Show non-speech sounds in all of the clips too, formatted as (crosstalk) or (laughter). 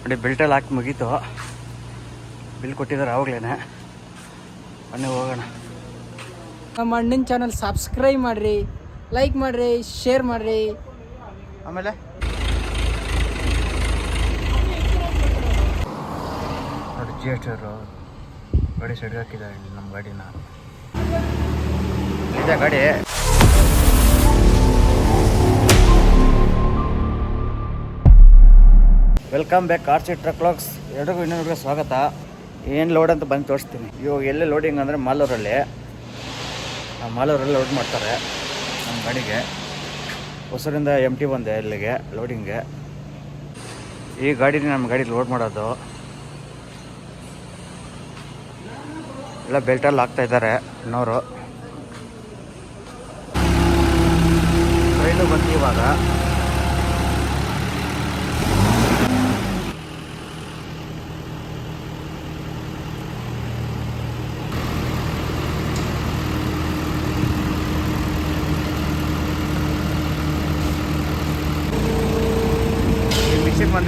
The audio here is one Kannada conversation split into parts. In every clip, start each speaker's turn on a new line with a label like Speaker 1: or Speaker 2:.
Speaker 1: ನೋಡಿ ಬೆಲ್ಟಲ್ಲಿ ಹಾಕಿ ಮುಗೀತು. ಬಿಲ್ ಕೊಟ್ಟಿದ್ದಾರೆ ಆವಾಗಲೇ ಬನ್ನಿ ಹೋಗೋಣ.
Speaker 2: ನಮ್ಮ ಅಣ್ಣನ ಚಾನಲ್ ಸಬ್ಸ್ಕ್ರೈಬ್ ಮಾಡಿರಿ ಲೈಕ್ ಮಾಡಿರಿ ಶೇರ್ ಮಾಡಿರಿ.
Speaker 1: ಆಮೇಲೆ? ನೋಡಿ ಜಿ ಎಸ್ ಅವರು ಗಾಡಿ ಸೈಡ್ಗೆ ಹಾಕಿದ್ದಾರೆ ನಮ್ಮ ಗಾಡಿನ. ಇದೆ ಗಾಡಿ. Welcome back R C truck LOX ಎರಡಿಗೂ ಇನ್ನೊಂದು ಸ್ವಾಗತ. ಏನು ಲೋಡ್ ಅಂತ ಬಂದು ತೋರಿಸ್ತೀನಿ. ಇವಾಗ ಎಲ್ಲಿ ಲೋಡಿಂಗ್ ಅಂದರೆ ಮಾಲೂರಲ್ಲಿ. ಮಾಲೂರಲ್ಲಿ ಲೋಡ್ ಮಾಡ್ತಾರೆ. ನಮ್ಮ ಗಾಡಿಗೆ. ಹೊಸರಿಂದ ಎಂ ಟಿ ಬಂದೆ ಇಲ್ಲಿಗೆ ಲೋಡಿಂಗ್ಗೆ ಈ ಗಾಡಿನ ನಮ್ಮ ಗಾಡಿ ಲೋಡ್ ಮಾಡೋದು. ಎಲ್ಲ ಬೆಲ್ಟಲ್ಲಿ ಹಾಕ್ತಾ ಇದ್ದಾರೆ, ಇನ್ನೋರು. ರೈಲು ಬಂತು ಇವಾಗ.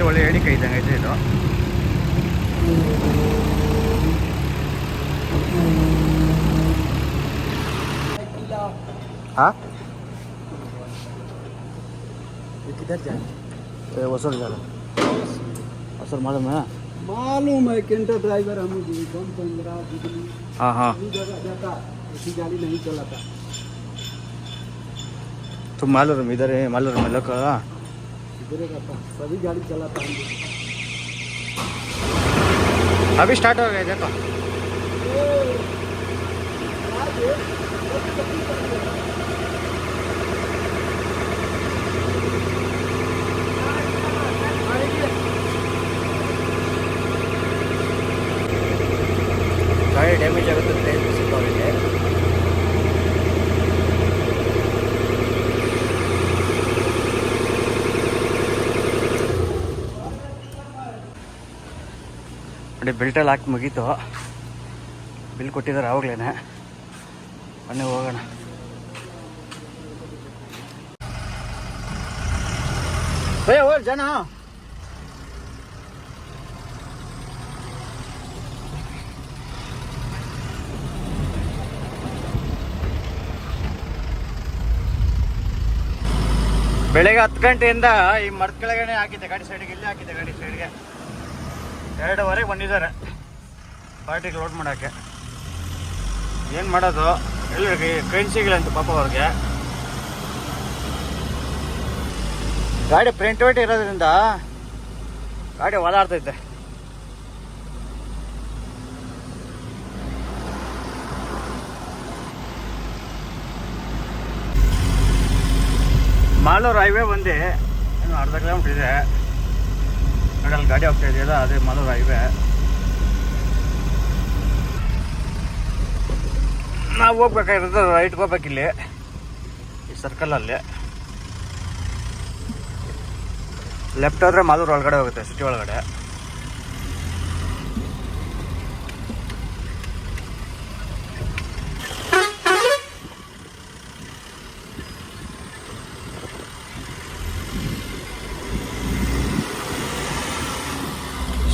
Speaker 1: ಈ ಮಿಷಿನ್ ಬಂದು ಒಳ್ಳೆ ಹೇಳಿಕೆ ಇದ್ದಂಗೆ ಇದೆ ಇದು हाँ
Speaker 2: किधर जाए
Speaker 1: वसूल जा वसूल मालूम है
Speaker 2: मालूम है केंटर ड्राइवर हम कम पंद्रह बिजली
Speaker 1: हाँ हाँ
Speaker 2: सभी जगह जाता ऐसी गाड़ी नहीं चलाता
Speaker 1: तुम मालूम इधर है मालूम है लोग
Speaker 2: सभी गाड़ी हम
Speaker 1: अभी स्टार्ट हो गया देखो। ನೋಡಿ ಬೆಲ್ಟಲ್ಲಿ ಹಾಕಿ ಮುಗೀತು. ಬಿಲ್ ಕೊಟ್ಟಿದ್ದಾರೆ ಆವಾಗಲೇ ಬನ್ನಿ, ಹೋಗೋಣ. ಜನ. ಬೆಳಗ್ಗೆ ಹತ್ತು ಗಂಟೆಯಿಂದ ಈ ಮರದ ಕೆಳಗಡೆ ಹಾಕಿದ್ದೆ ಗಾಡಿ ಸೈಡ್ಗೆ ಇಲ್ಲೇ ಹಾಕಿದ್ದೆ ಗಾಡಿ ಸೈಡ್ಗೆ ಎರಡೂವರೆಗೆ ಬಂದಿದ್ದಾರೆ. ಪಾರ್ಟಿಗೆ ಲೋಡ್ ಮಾಡೋಕ್ಕೆ. ಏನು ಮಾಡೋದು? ಎಲ್ಲರಿಗೆ ಕೈನ್ ಸಿಗಲ್ಲ ಅಂತ ಪಾಪ ಅವ್ರಿಗೆ. ಗಾಡಿ ಪ್ರಿಂಟ್ ಔಟ್ ಇರೋದ್ರಿಂದ ಗಾಡಿ ಓಡಾಡ್ತೈತೆ ಮಾಲೂರು ಹೈವೇ ಬಂದು ಇನ್ನು ಅರ್ಧ ಕಿಲೋಮೀಟ್ರ್ ಇದೆ. ನೋಡಿ ಗಾಡಿ ಹೋಗ್ತಾ ಇದೆಯಲ್ಲ, ಅದೇ ಮಾಲೂರು ಹೈವೇ. ನಾವು ಹೋಗ್ಬೇಕಾಗಿರೋದು ರೈಟ್ಗೆ ಹೋಗ್ಬೇಕಿಲ್ಲಿ ಈ ಸರ್ಕಲಲ್ಲಿ ಲೆಫ್ಟ್ ಹೋದ್ರೆ ಮಾಲೂರು ಒಳಗಡೆ ಹೋಗುತ್ತೆ ಸಿಟಿ ಒಳಗಡೆ.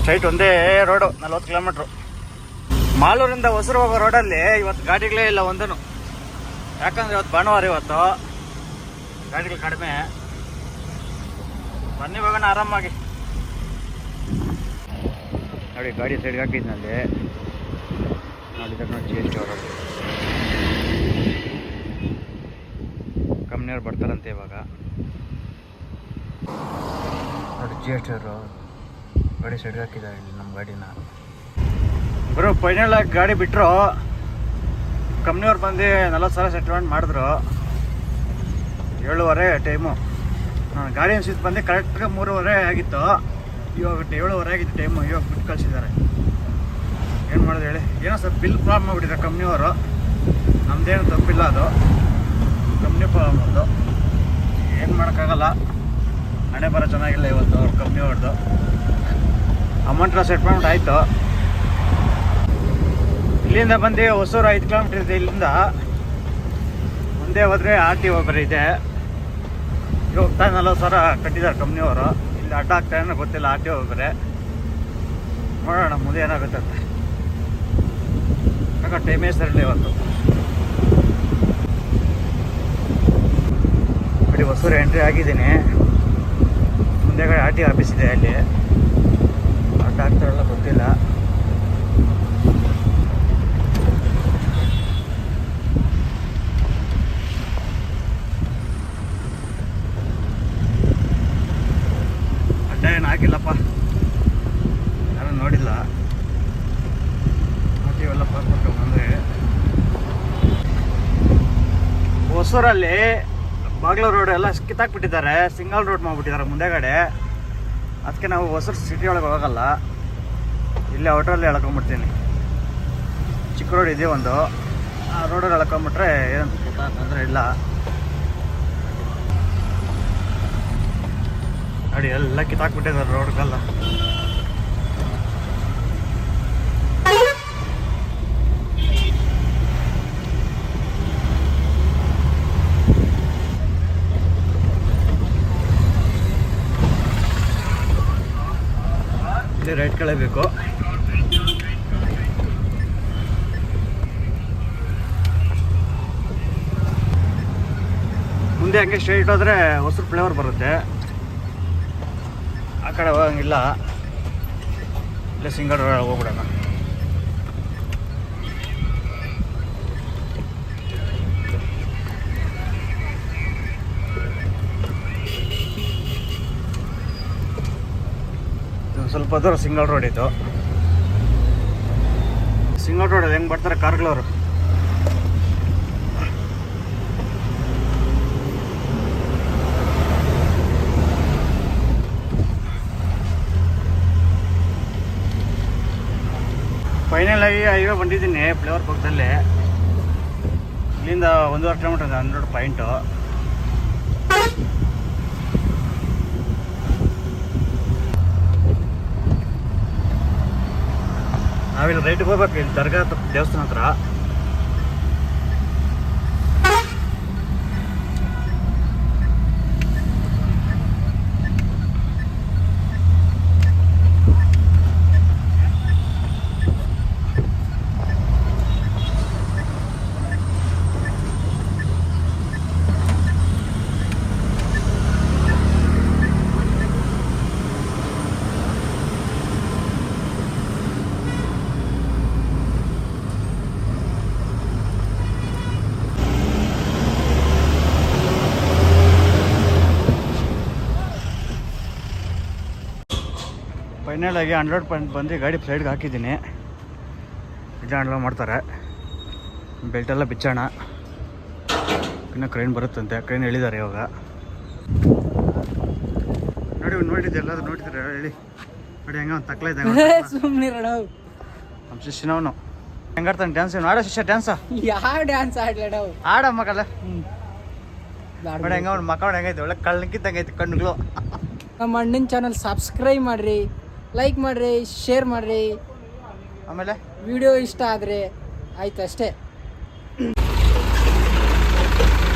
Speaker 1: ಸ್ಟ್ರೈಟ್ ಒಂದೇ ರೋಡು ನಲ್ವತ್ತು ಕಿಲೋಮೀಟ್ರು ಮಾಲೂರಿಂದ ಹೊಸರು ಹೋಗೋ ರೋಡಲ್ಲಿ ಇವತ್ತು ಗಾಡಿಗಳೇ ಇಲ್ಲ ಒಂದನು. ಯಾಕಂದ್ರೆ ಇವತ್ತು ಭಾನುವಾರ ಇವತ್ತು. ಗಾಡಿಗಳು ಕಡಿಮೆ. ಬನ್ನಿ ಹೋಗೋಣ ಆರಾಮಾಗಿ. ನೋಡಿ, ಗಾಡಿ ಸೈಡ್ಗೆ ಹಾಕಿದ್ನಲ್ಲಿ ನೋಡಿದ್ರೆ ನೋಡಿ ಜಿ ಎಸ್ ಟಿ ಅವರು. ಕಂಪ್ನಿಯವ್ರು ಬರ್ತಾರಂತೆ ಇವಾಗ. ನೋಡಿ ಜಿ ಎಸ್ ಟಿ ಅವರು. ಗಾಡಿ ಸೆಡ್ ಹಾಕಿದ್ದಾರೆ ಇಲ್ಲಿ ನಮ್ಮ ಗಾಡಿನ. ಬರೋ ಫೈನಲ್ ಆಗಿ ಗಾಡಿ ಬಿಟ್ಟರು ಕಂಪ್ನಿಯವ್ರು ಬಂದು ನಲ್ವತ್ತು ಸಾವಿರ ಸೆಟ್ಲ್ಮೆಂಟ್ ಮಾಡಿದ್ರು. ಏಳುವರೆ ಟೈಮು. ನಾನು ಗಾಡಿ ಅನ್ಸಿದ್ದು ಬಂದು ಕರೆಕ್ಟಾಗಿ ಮೂರುವರೆ ಆಗಿತ್ತು. ಇವಾಗ ಏಳುವರೆ ಆಗಿತ್ತು ಟೈಮು, ಇವಾಗ ಬಿಟ್ಟು ಕಳಿಸಿದ್ದಾರೆ. ಏನು ಮಾಡೋದು ಹೇಳಿ? ಏನೋ ಸ್ವಲ್ಪ ಬಿಲ್ ಪ್ರಾಬ್ಲಮ್ ಆಗ್ಬಿಟ್ಟಿದೆ ಕಂಪ್ನಿಯವರು. ನಮ್ಮದೇನು ತಪ್ಪಿಲ್ಲ ಅದು. ಕಂಪ್ನಿ ಪ್ರಾಬ್ಲಮ್ ಅದು ಏನು ಮಾಡೋಕ್ಕಾಗಲ್ಲ. ಹಣೆ ಬರೋ ಚೆನ್ನಾಗಿಲ್ಲ ಇವತ್ತು ಅವ್ರ ಕಂಪ್ನಿಯವ್ರದ್ದು. ಅಮೌಂಟ್ನ ಸೆಟ್ಲ್ಮೆಂಟ್ ಆಯಿತು. ಇಲ್ಲಿಂದ ಬಂದು ಹೊಸೂರು ಐದು ಕಿಲೋಮೀಟರ್ ಇದೆ ಇಲ್ಲಿಂದ. ಮುಂದೆ ಹೋದ್ರೆ ಆರ್ ಟಿ ಒಬ್ಬರು ಇದೆ ಹೋಗ್ತಾ ನಲ್ವತ್ತು ಸಾವಿರ ಕಟ್ಟಿದ್ದಾರೆ ಕಂಪ್ನಿಯವರು ಇಲ್ಲಿ ಅಡ್ಡ ಗೊತ್ತಿಲ್ಲ ಆರ್ ಟಿ ಒಬ್ಬರೇ ನೋಡೋಣ, ಮುಂದೆ ಏನಾಗುತ್ತೆ ಅಂತ. ಯಾಕೆ ಟೈಮೇ ಸರಿಲ್ಲ ಇವತ್ತು. ನೋಡಿ, ಹೊಸೂರು ಎಂಟ್ರಿ ಆಗಿದ್ದೀನಿ. ಮುಂದೆಗಡೆ ಆರ್ ಟಿ ಆಫೀಸ್ ಇದೆ ಅಲ್ಲಿ. ಆಗ್ತಾರಲ್ಲ ಗೊತ್ತಿಲ್ಲ. ಅಡ್ಡ ಏನು ಹಾಕಿಲ್ಲಪ್ಪ. ಯಾರು ನೋಡಿಲ್ಲ. ಮತ್ತೆ ಇವೆಲ್ಲ ಪಾಸ್ಪೋರ್ಟ್ ಬಂದರೆ ಹೊಸೂರಲ್ಲಿ ಬಾಗ್ಲೂರು ರೋಡ್ ಎಲ್ಲ ಕಿತ್ತಾಕ್ಬಿಟ್ಟಿದ್ದಾರೆ. ಸಿಂಗಲ್ ರೋಡ್ ಮಾಡಿಬಿಟ್ಟಿದ್ದಾರೆ ಮುಂದೆಗಡೆ. ಅದಕ್ಕೆ ನಾವು ಹೊಸೂರು ಸಿಟಿ ಒಳಗೆ ಹೋಗಲ್ಲ. ಇಲ್ಲೇ ಔಟ್ರಲ್ಲಿ ಎಳ್ಕೊಂಬಿಡ್ತೀನಿ. ಚಿಕ್ಕ ರೋಡ್ ಇದೆ ಒಂದು. ಆ ರೋಡಲ್ಲಿ ಎಳ್ಕೊಂಬಿಟ್ರೆ ಏನು ತೊಂದರೆ ಇಲ್ಲ. ನೋಡಿ ಎಲ್ಲ ಕಿತ್ತಾಕ್ಬಿಟ್ಟಿದ್ದಾರೆ ರೋಡ್ಗೆಲ್ಲ ಇಲ್ಲಿ ರೈಟ್ ಬೇಕು. ಮುಂದೆ ಹಂಗೆ ಸ್ಟ್ರೈಟ್ ಹೋದ್ರೆ ಹೊಸರು ಫ್ಲೇವರ್ ಬರುತ್ತೆ. ಆ ಕಡೆ ಹೋಗಂಗಿಲ್ಲ. ಇಲ್ಲ ಸಿಂಗಲ್ ರೋಡ್ ಹೋಗ್ಬಿಡೋಣ. ಸ್ವಲ್ಪ ದೂರ ಸಿಂಗಲ್ ರೋಡ್ ಇತ್ತು ಸಿಂಗಲ್ ರೋಡಲ್ಲಿ ಹೆಂಗೆ ಬರ್ತಾರೆ ಕಾರ್ಗಳವರು? ಫೈನಲ್ ಆಗಿ ಹೈವೇ ಬಂದಿದ್ದೀನಿ ಫ್ಲೇವರ್ ಪಕ್ಕದಲ್ಲಿ. ಇಲ್ಲಿಂದ ಒಂದೂವರೆ ಕಿಲೋಮೀಟರ್ ಹಂಡ್ರೆಡ್ ಪಾಯಿಂಟು ನಾವಿಲ್ಲಿ ರೈಟ್ಗೆ ಹೋಗ್ಬೇಕು ಇಲ್ಲಿ ದರ್ಗಾ ಹತ್ರ ದೇವಸ್ಥಾನ ಹತ್ರ ಫೈನಲ್ ಆಗಿ ಹಂಡ್ರೆಡ್ ಪಾಯಿಂಟ್ ಬಂದು ಗಾಡಿ ಫ್ಲೈಟ್ಗೆ ಹಾಕಿದ್ದೀನಿ. ಬಿಜಾಣೆಲ್ಲ ಮಾಡ್ತಾರೆ. ಬೆಲ್ಟೆಲ್ಲ ಬಿಚ್ಚೋಣ. ಇನ್ನು ಕ್ರೈನ್ ಬರುತ್ತಂತೆ. ಕ್ರೈನ್ ಹೇಳಿದ್ದಾರೆ ಇವಾಗ. ನೋಡಿ ನೋಡಿದ್ದೆ ಎಲ್ಲಾದ್ರೂ ನೋಡ್ತೀರ? ಹೇಳಿ. ನೋಡಿ ಹೆಂಗ ಒಂದು ತಕ್ಲ (laughs) ನಮ್ಮ ಶಿಷ್ಯನವನು ಹೆಂಗಾಡ್ತಾನೆ? ಡ್ಯಾನ್ಸ್ ಏನು? ಆಡೋ ಶಿಷ್ಯ ಡ್ಯಾನ್ಸ
Speaker 2: ಯಾವ ಡ್ಯಾನ್ಸ್ ಆಡಮ್ಮ
Speaker 1: ಆಡ ಮಕ್ಕಳ ನೋಡಿ ಹೆಂಗ ಅವ್ನು ಮಕ್ಕಳು ಹೆಂಗೈತೆ? ಒಳ್ಳೆ ಕಳ್ಳಿಕ್ಕಿದ್ದಂಗೆ ಐತೆ ಕಣ್ಣುಗಳು.
Speaker 2: ನಮ್ಮ ಅಣ್ಣನ ಚಾನಲ್ ಸಬ್ಸ್ಕ್ರೈಬ್ ಮಾಡ್ರಿ. ಲೈಕ್ ಮಾಡ್ರಿ ಶೇರ್ ಮಾಡ್ರಿ.
Speaker 1: ಆಮೇಲೆ?
Speaker 2: ವಿಡಿಯೋ ಇಷ್ಟ ಆದರೆ ಆಯ್ತು ಅಷ್ಟೇ.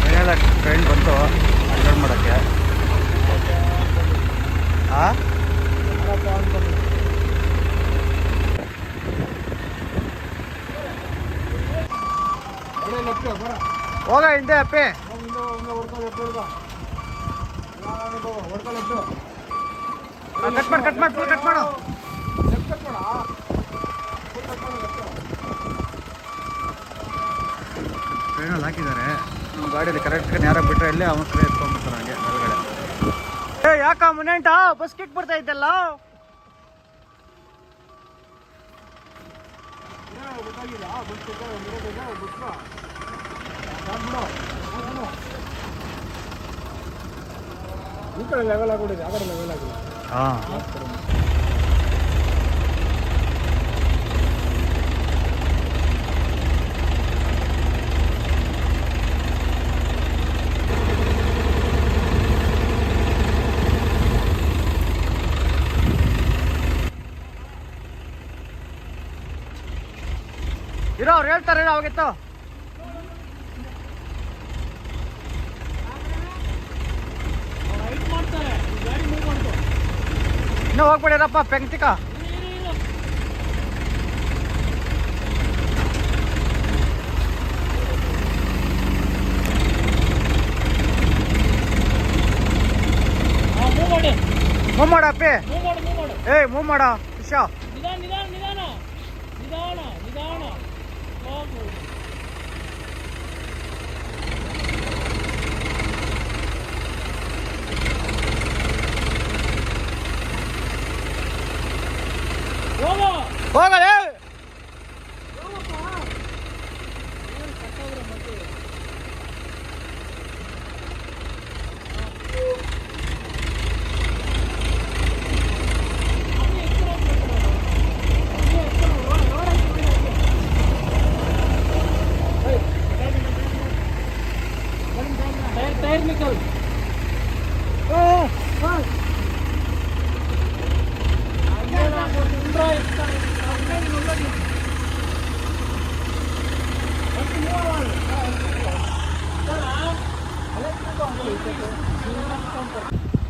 Speaker 1: ಏನೆಲ್ಲ ಟ್ರೈನ್ ಬಂತು ಮಾಡೋಕೆ ಮಾಡೋಕ್ಕೆ? ಹಾಂ ಹೋಗ ಹಿಂದೆ ಅಪ್ಪಿ. ಕಟ್ ಮಾಡಿ ಕಟ್ ಮಾಡಿ ಫುಲ್ ಕಟ್ ಮಾಡು. ಟ್ರೈನಲ್ಲಿ ಹಾಕಿದ್ದಾರೆ. ನಮ್ಮ ಗಾಡಿಯಲ್ಲಿ ಕರೆಕ್ಟ್ ಯಾರೋ ಬಿಟ್ಟರೆ ಇಲ್ಲೇ ಅವನ ಕಡೆ ಎತ್ಕೊಂಡ್ಬಿಡ್ತಾರೆ ಹಾಗೆ ಒಳಗಡೆ ಏ ಯಾಕ ಮುನೆಂಟ? ಬಸ್ ಕಿಟ್ ಬರ್ತಾ ಇದ್ದಲ್ಲ?
Speaker 2: ಈ ಕಡೆ ಲೆವೆಲ್ ಆಗ್ಬಿಟ್ಟಿದೆ ಆ ಕಡೆ ಲೆವೆಲ್ ಆಗಿಲ್ಲ
Speaker 1: ಹಾಂ ಇರೋ ಅವ್ರು ಹೇಳ್ತಾರೆ ಅವಾಗಿತ್ತು ಇನ್ನೂ ಹೋಗ್ಬಿಡಿರಪ್ಪ ಪೆಂಕ್ತಿಕ ಮೂವ್ ಮಾಡ ಇನ್ನೂ
Speaker 2: ಹೋಗ್ಬಿಡ್ಯಾರಪ್ಪ ಪೆಂಕ್ತಿಕ ಮೂವ್ ಮಾಡ.
Speaker 1: ಏ ಮೂವ್ ಮಾಡ ವಿಷ
Speaker 2: ನಿಧಾನ ನಿಧಾನ ನಿಧಾನ. ನಿಧಾನ ನಿಧಾನ.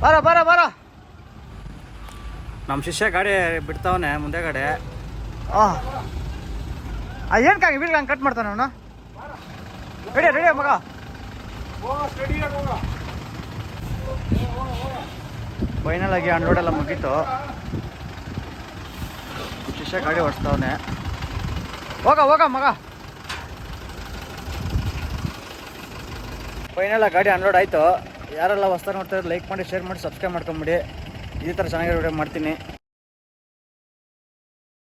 Speaker 1: ಬರ ಬರ ಬರ. ನಮ್ಮ ಶಿಷ್ಯ ಗಾಡಿ ಬಿಡ್ತಾವನೆ ಮುಂದೆ ಗಾಡಿ ಆ ಏನು ಕಾಂಗಿ ಬಿಡ್ಲಿ ಹಂಗೆ ಕಟ್ ಮಾಡ್ತಾನೆ ಅವನು? ರೆಡಿ ರೆಡಿ ಮಗ. ಫೈನಲ್ ಆಗಿ ಅನ್ಲೋಡ್ ಎಲ್ಲ ಮುಗೀತು. ಶಿಷ್ಯ ಗಾಡಿ ಓಡಿಸ್ತಾವನೆ. ಹೋಗ ಹೋಗ ಮಗ. ಫೈನಲ್ ಗಾಡಿ ಅನ್ಲೋಡ್ ಆಯಿತು. ಯಾರೆಲ್ಲ ನೋಡ್ತಾ ನೋಡ್ತಾರೆ ಲೈಕ್ ಮಾಡಿ ಶೇರ್ ಮಾಡಿ ಸಬ್ಸ್ಕ್ರೈಬ್ ಮಾಡ್ಕೊಂಬಿಡಿ. ಈ ಥರ ಚೆನ್ನಾಗಿರೋ ವಿಡಿಯೋ ಮಾಡ್ತೀನಿ.